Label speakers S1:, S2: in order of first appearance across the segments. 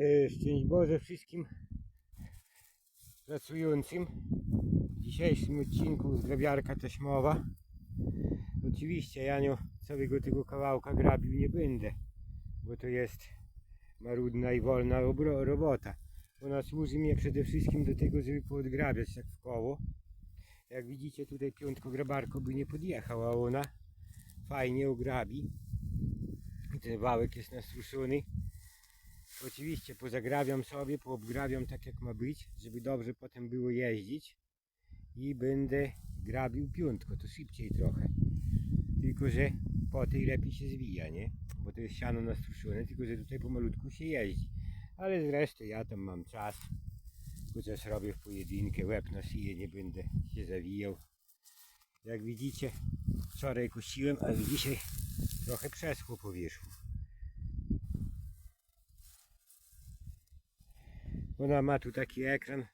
S1: E, Szczęść Boże wszystkim pracującym. W dzisiejszym odcinku zgrabiarka taśmowa. Oczywiście Janio całego tego kawałka grabił nie będę, bo to jest marudna i wolna robota. Ona służy mnie przede wszystkim do tego, żeby poodgrabiać tak w koło. Jak widzicie tutaj piątko grabarko by nie podjechała, ona fajnie ograbi. Ten wałek jest nastruszony. Oczywiście pozagrabiam sobie, poobgrabiam tak jak ma być, żeby dobrze potem było jeździć i będę grabił piątko, to szybciej trochę. Tylko, że po tej lepiej się zwija, nie? Bo to jest siano nastruszone, tylko, że tutaj pomalutku się jeździ. Ale zresztą ja tam mam czas, chociaż robię w pojedynkę, łeb na szyję, nie będę się zawijał. Jak widzicie, wczoraj kusiłem, a dzisiaj trochę przeschło po Ona ma tu taki ekran.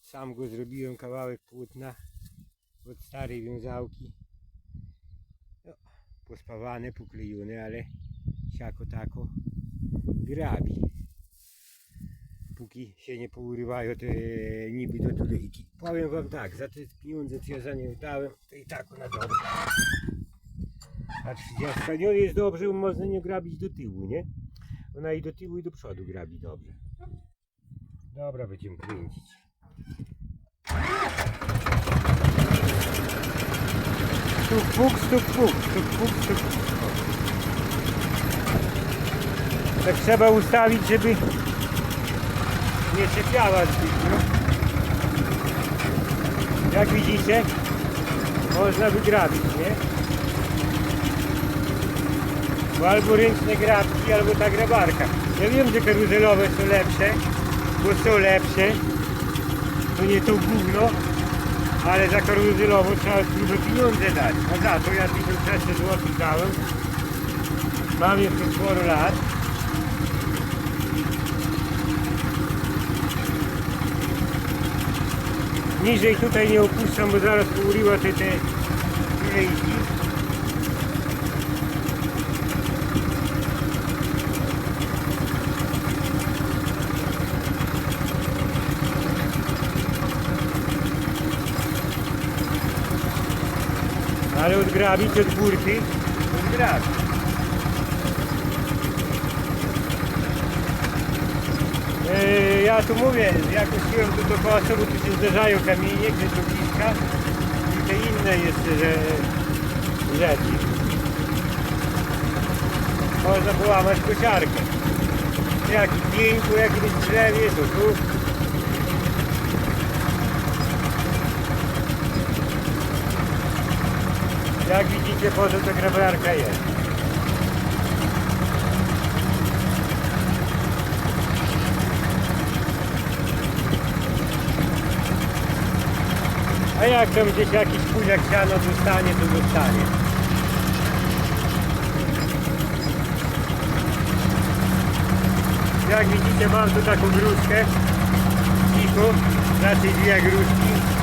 S1: Sam go zrobiłem kawałek płótna od starej wiązałki. No, pospawane, poklejone, ale siako tako grabi. Póki się nie pourywają te niby do tulejki. Powiem wam tak, za te pieniądze co ja za nie dałem, to i tak ona dobra. A 30 nie jest dobrze, można nie grabić do tyłu, nie? Ona i do tyłu i do przodu grabi dobrze. Dobra, będziemy kręcić. Stuk puk, stuk puk, stuk puk, stuk puk. Tak trzeba ustawić, żeby nie czepiała zbytnio. Jak widzicie, można wygrabić, nie? Bo albo ręczne grabki, albo ta grabarka. Ja wiem, że karuzelowe są lepsze, bo są lepsze. To nie to gówno, ale za karuzelową trzeba dużo pieniądze dać. A za to ja 1600 zł dałem. Mam jeszcze sporo lat. Niżej tutaj nie opuszczam, bo zaraz pouryła te, te tulejki. Ale odgrabić od górki, odgrabić. Eee, ja tu mówię, jak usiłem tu do koła bo tu się zderzają kamienie, gdzie to bliska i te inne jeszcze że, rzeczy. Można połamać kosiarkę. Jak w pięku, jakimś drzewie, to tu. Jak widzicie, po co to grabarka jest. A jak tam gdzieś jakiś kuziak siano dostanie, to dostanie. Jak widzicie, mam tu taką gruszkę. Cicho, raczej dwie gruszki.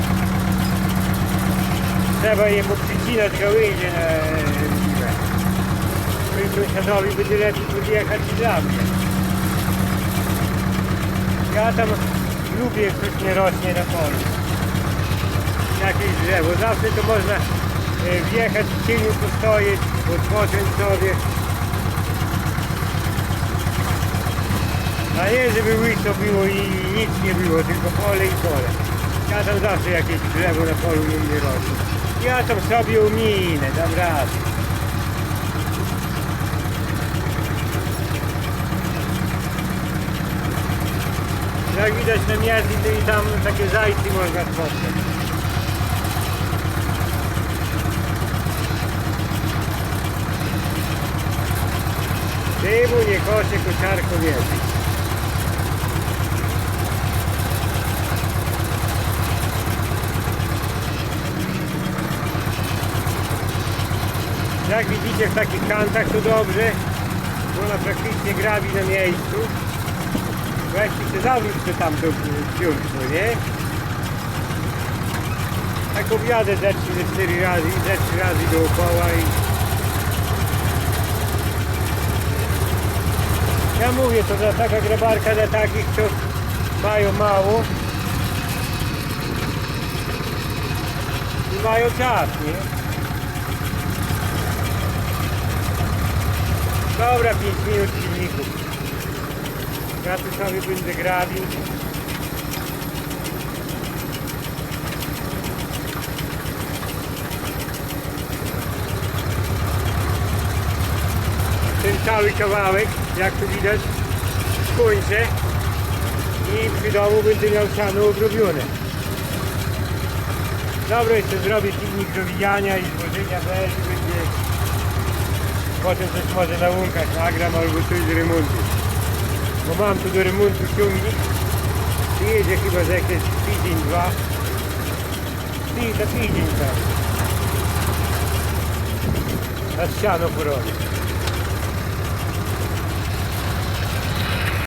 S1: Trzeba je poprzycinać gałęzie na piwę. Moim sąsiadowi będzie lepiej podjechać dla mnie. Ja tam lubię, jak coś nie rośnie na polu. Jakieś drzewo. Zawsze to można e, wjechać w cieniu postoić, odpocząć sobie. A nie, żeby łyso było i nic nie było, tylko pole i pole. Ja tam zawsze jakieś drzewo na polu u mnie rośnie. Tam sobie uminę, dam radę. Jak widać na miasto, to i tam takie zajcy można spotkać. Dymu nie kosie, kosiarko wiedzy. Jak widzicie w takich kantach to dobrze, bo ona praktycznie grabi na miejscu. Weźcie się zawróć się tam do piórku, nie? Tak objadę ze 3 razy, ze 3 razy dookoła i Ja mówię, to za taka grabarka dla takich, co mają mało i mają czas, nie? Dobra, 5 minut silników. Ja tu sobie będę grabił. Ten cały kawałek, jak tu widać, skończę i przy domu będę miał siano obrobione. Dobra, jeszcze zrobię silnik do wijania i złożenia też i będzie potem coś może na łąkach nagram albo coś z remontu. Bo mam tu do remontu ciągnik. Jedzie chyba za jakieś tydzień, dwa. Ty, za tydzień tam. Na ściano porobię.